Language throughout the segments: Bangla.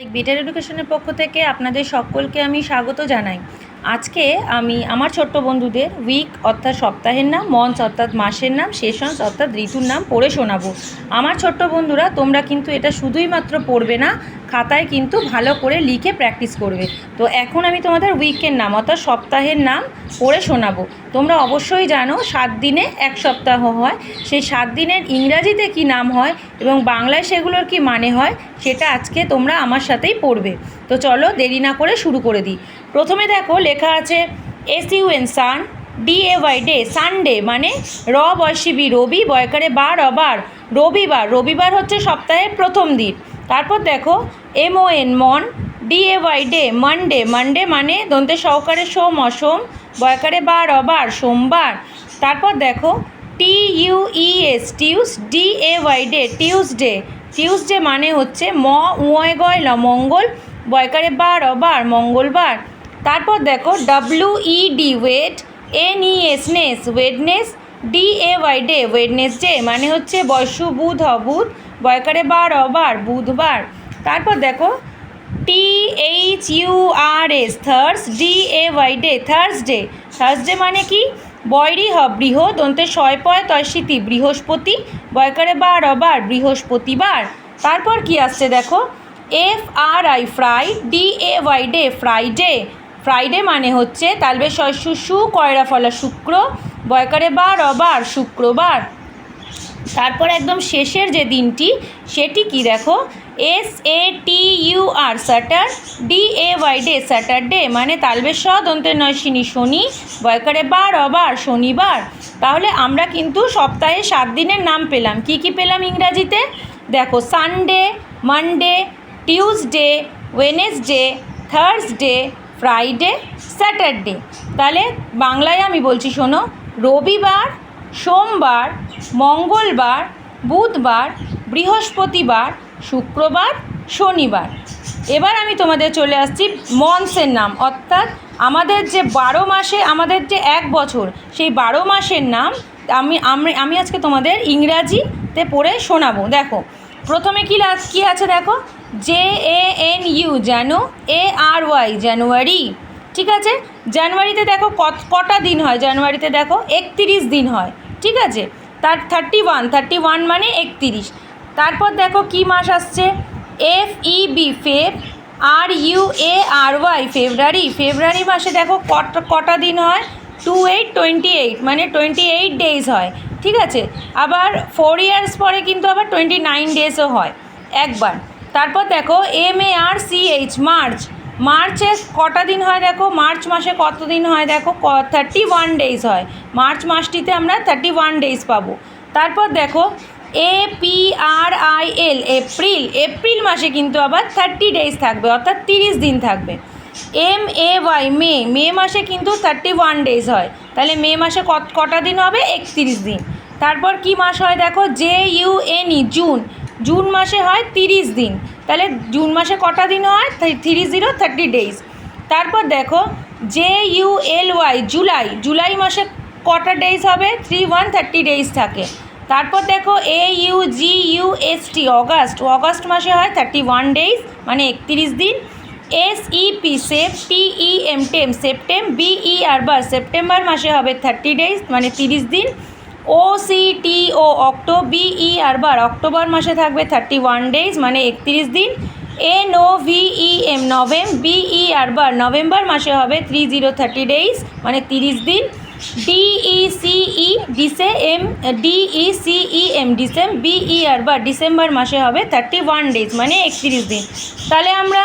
বেটার এডুকেশনের পক্ষ থেকে আপনাদের সকলকে আমি স্বাগত জানাই। আজকে আমি আমার ছোট্ট বন্ধুদের উইক অর্থাৎ সপ্তাহের নাম মঞ্চ অর্থাৎ মাসের নাম সেশনস অর্থাৎ ঋতুর নাম পড়ে শোনাবো। আমার ছোট্ট বন্ধুরা, তোমরা কিন্তু এটা শুধুই মাত্র পড়বে না, খাতায় কিন্তু ভালো করে লিখে প্র্যাকটিস করবে। তো এখন আমি তোমাদের উইকের নাম অর্থাৎ সপ্তাহের নাম পড়ে শোনাবো। তোমরা অবশ্যই জানো, সাত দিনে এক সপ্তাহ হয়। সেই সাত দিনের ইংরাজিতে কি নাম হয় এবং বাংলায় সেগুলোর কি মানে হয়, সেটা আজকে তোমরা আমার সাথেই পড়বে। তো চলো দেরি না করে শুরু করে দিই। প্রথমে দেখো লেখা আছে S U N sun, D A Y day, Sunday মানে র বয়সিবি, রবি বয়কারে বার অবার, রবিবার রবিবার হচ্ছে সপ্তাহের প্রথম দিন। তারপর দেখো M O N mon, D A Y day, Monday Monday মানে দন্তে সহকারে সোম, অসোম, বয়কারে বার অবার, সোমবার। তারপর দেখো T U E S tues, D A Y day, Tuesday Tuesday মানে হচ্ছে ম উয় গয়, ল, মঙ্গল, বয়কারে বার অবার, মঙ্গলবার। তারপর দেখো W E D wed N E S nes wednes D A Y day Wednesday মানে হচ্ছে বয়সু, বুধ, অবুধ, বয়কারে বার, অবার, বুধবার। তারপর দেখো T H U R S thurs D A Y day Thursday Thursday মানে কি? বয়রি হ বৃহ দন্তে ছয় পয় তয়সিতি, বৃহস্পতি, বয়কারে বার, অবার, বৃহস্পতিবার। তারপর কি আসছে দেখো? F R I fri D A Y day Friday Friday মানে হচ্ছে তালবে শস্য সু কয়রা ফলা শুক্র, বয়কারে বার, অবার, শুক্রবার। তারপর একদম শেষের যে দিনটি, সেটি কি দেখো? S A T U R satur D A Y day Saturday মানে তালবের স দন্তের নয় শিনি, শনি, বয়কারে বার, অবার, শনিবার। তাহলে আমরা কিন্তু সপ্তাহে সাত দিনের নাম পেলাম। কি কি পেলাম ইংরাজিতে? দেখো Sunday Monday Tuesday Wednesday Thursday Friday Saturday তাহলে বাংলায় আমি বলছি, শোনো, রবিবার, সোমবার, মঙ্গলবার, বুধবার, বৃহস্পতিবার, শুক্রবার, শনিবার। এবার আমি তোমাদের চলে আসছি মন্থসের নাম। অর্থাৎ আমাদের যে বারো মাসে, আমাদের যে এক বছর, সেই বারো মাসের নাম আমি আমি আজকে তোমাদের ইংরাজিতে পড়ে শোনাবো। দেখো, প্রথমে কী কী আছে দেখো? জে এ এন ইউ জানো? A R Y January. ঠিক আছে? জানুয়ারিতে দেখো কত, কটা দিন হয়? জানুয়ারিতে দেখো একত্রিশ দিন হয়। ঠিক আছে? তার থার্টি ওয়ান থার্টি ওয়ান মানে একত্রিশ। তারপর দেখো কি মাস আসছে? F E B feb R U A R Y February February মাসে দেখো কটা কটা দিন হয়? টু এইট টোয়েন্টি এইট মানে টোয়েন্টি এইট ডেজ হয়। ঠিক আছে? আবার ফোর ইয়ার্স পরে কিন্তু আবার টোয়েন্টি নাইন ডেজও হয়। একবার। তারপর দেখো M A R C H March মার্চে কটা দিন হয় দেখো? মার্চ মাসে কত দিন হয় দেখো? থার্টি ওয়ান ডেজ হয়। মার্চ মাসটিতে আমরা থার্টি ওয়ান ডেজ পাবো। তারপর দেখো A P R I L April April মাসে কিন্তু আবার থার্টি ডেজ থাকবে, অর্থাৎ তিরিশ দিন থাকবে। এম এ ওয়াই মে মে মাসে কিন্তু থার্টি ওয়ান ডেজ হয়। তাহলে মে মাসে কত, কটা দিন হবে? একত্রিশ দিন। তারপর কি মাস হয় দেখো? J U N E June June মাসে হয় তিরিশ দিন। তাহলে জুন মাসে কটা দিন হয়? থ্রি জিরো থার্টি ডেজ তারপর দেখো, J U L Y, July. July মাসে কটা ডেজ হবে? থ্রি, ওয়ান, থার্টি ডেজ থাকে। তারপর দেখো, A U G U S T, August. August মাসে হয় থার্টি ওয়ান ডেজ মানে একত্রিশ দিন। S E P sep T E M tem, septem, B ই আর আরবার সেপ্টেম্বর মাসে হবে থার্টি ডেজ মানে তিরিশ দিন। O C T O octo B E R ber October মাসে থাকবে থার্টি ওয়ান ডেজ মানে একত্রিশ দিন। N O V E M novem B E R ber November মাসে হবে থ্রি জিরো থার্টি ডেজ মানে তিরিশ দিন। D E C E dece M D E C E M decem B E R ber December মাসে হবে থার্টি ওয়ান ডেজ মানে একত্রিশ দিন। তাহলে আমরা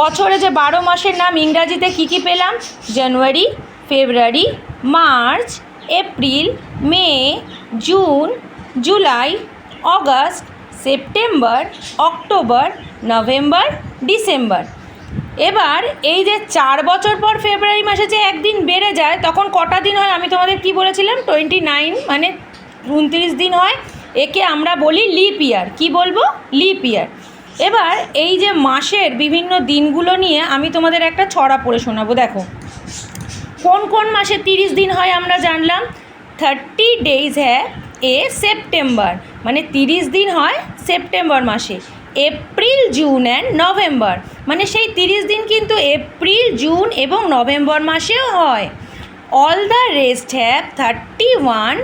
বছরে যে বারো মাসের নাম ইংরাজিতে কী কী পেলাম? January February March April, May, June, July, August, September, October, November, December. এবার এই যে চার বছর পর ফেব্রুয়ারি মাসে যে একদিন বেড়ে যায়, তখন কটা দিন হয়? আমি তোমাদের কি বলেছিলাম? টোয়েন্টি নাইন মানে উনত্রিশ দিন হয়। একে আমরা বলি লিপ ইয়ার কি বলব? লিপ ইয়ার এবার এই যে মাসের বিভিন্ন দিনগুলো নিয়ে আমি তোমাদের একটা ছড়া পড়ে শোনাবো। দেখো কোন কোন মাসে তিরিশ দিন হয় আমরা জানলাম? থার্টি ডেজ হ্যাঁ এ সেপ্টেম্বর। মানে তিরিশ দিন হয় সেপ্টেম্বর মাসে। April, June and November. মানে সেই তিরিশ দিন কিন্তু এপ্রিল, জুন এবং নভেম্বর মাসেও হয়। All the rest have thirty one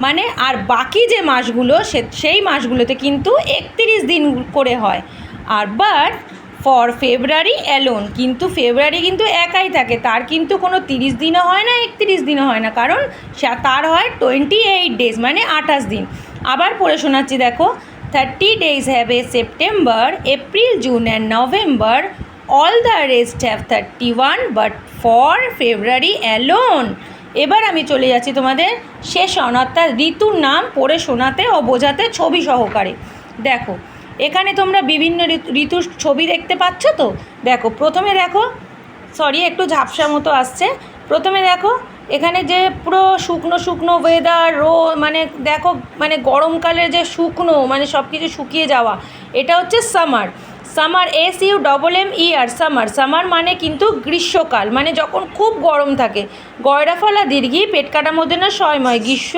মানে আর বাকি যে মাসগুলো সে, সেই মাসগুলোতে কিন্তু একত্রিশ দিন করে হয়। আর বাট ফর ফেব্রুয়ারি অ্যালোন কিন্তু ফেব্রুয়ারি কিন্তু একাই থাকে। তার কিন্তু কোনো তিরিশ দিনও হয় না, একত্রিশ দিনও হয় না। কারণ তার হয় টোয়েন্টি এইট ডেজ মানে আঠাশ দিন। আবার পড়ে শোনাচ্ছি, দেখো। Thirty days have a September April June and November all the rest have thirty one but for February alone এবার আমি চলে যাচ্ছি তোমাদের শেষন অর্থাৎ ঋতুর নাম পড়ে শোনাতে ও বোঝাতে ছবি সহকারে। দেখো এখানে তোমরা বিভিন্ন ঋতু ঋতুর ছবি দেখতে পাচ্ছ তো? দেখো, প্রথমে দেখো সরি একটু ঝাপসা মতো আসছে। প্রথমে দেখো, এখানে যে পুরো শুকনো শুকনো ওয়েদার রো মানে দেখো মানে গরমকালে যে শুকনো মানে সব কিছু শুকিয়ে যাওয়া, এটা হচ্ছে summer summer S U double M E R summer summer মানে কিন্তু গ্রীষ্মকাল মানে যখন খুব গরম থাকে। গয়রাফলা দীর্ঘি পেট কাটার মধ্যে না সময়ময় গ্রীষ্ম,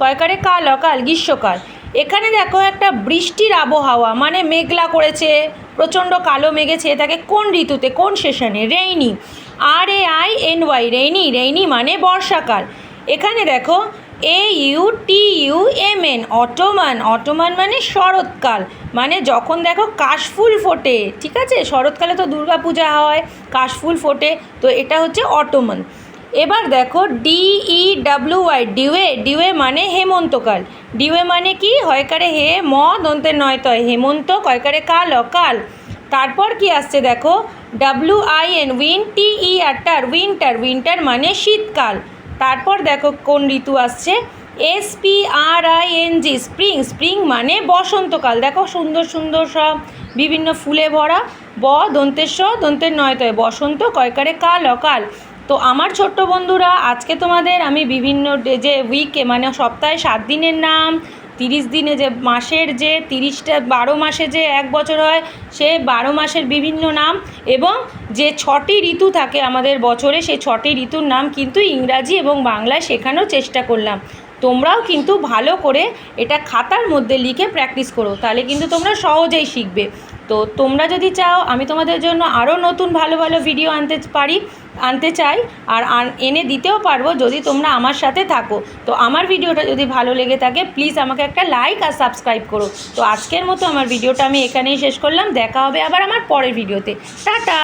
কয়কারে কাল, অকাল, গ্রীষ্মকাল। এখানে দেখো একটা বৃষ্টির আবহাওয়া মানে মেঘলা করেছে, প্রচণ্ড কালো মেঘে ছেয়ে থাকে কোন ঋতুতে? কোন সেশনে? Rainy. R A I N Y rainy rainy মানে বর্ষাকাল। এখানে দেখো A U T U M N autumn. Autumn মানে শরৎকাল মানে যখন দেখো কাশফুল ফোটে, ঠিক আছে? শরৎকালে তো দুর্গা পূজা হয়, কাশফুল ফোটে, তো এটা হচ্ছে অটোমান। এবার দেখো D E W Y dewy dewy মানে হেমন্তকাল। ডিওয়ে মানে কি? হয়কারে হে, ম দন্তের নয় তয়। হেমন্ত, কয়কারে কাল, অকাল। তারপর কি আসছে দেখো? W I N win T E R ter winter. Winter মানে শীতকাল। তারপর দেখো কোন ঋতু আসছে? S P R I N G spring. Spring মানে বসন্তকাল। দেখো সুন্দর সুন্দর সব বিভিন্ন ফুলে ভরা। ব দন্তের স দন্তের নয় তয়। বসন্ত, কয়কারে কাল, অকাল। তো আমার ছোট্ট বন্ধুরা, আজকে তোমাদের আমি বিভিন্ন যে উইকে মানে সপ্তাহে সাত দিনের নাম, তিরিশ দিনে যে মাসের যে তিরিশটা, বারো মাসে যে এক বছর হয়, সে বারো মাসের বিভিন্ন নাম এবং যে ছটি ঋতু থাকে আমাদের বছরে সেই ছটি ঋতুর নাম কিন্তু ইংরাজি এবং বাংলায় শেখানোর চেষ্টা করলাম। তোমরাও কিন্তু ভালো করে এটা খাতার মধ্যে লিখে প্র্যাকটিস করো, তাহলে কিন্তু তোমরা সহজেই শিখবে। তো তোমরা যদি চাও, আমি তোমাদের জন্য আরও নতুন ভালো ভালো ভিডিও আনতে পারি, আনতে চাই, আর এনে দিতেও পারব যদি তোমরা আমার সাথে থাকো। তো আমার ভিডিওটা যদি ভালো লেগে থাকে প্লিজ আমাকে একটা লাইক আর সাবস্ক্রাইব করো। তো আজকের মতো আমার ভিডিওটা আমি এখানেই শেষ করলাম। দেখা হবে আবার আমার পরের ভিডিওতে টাটা!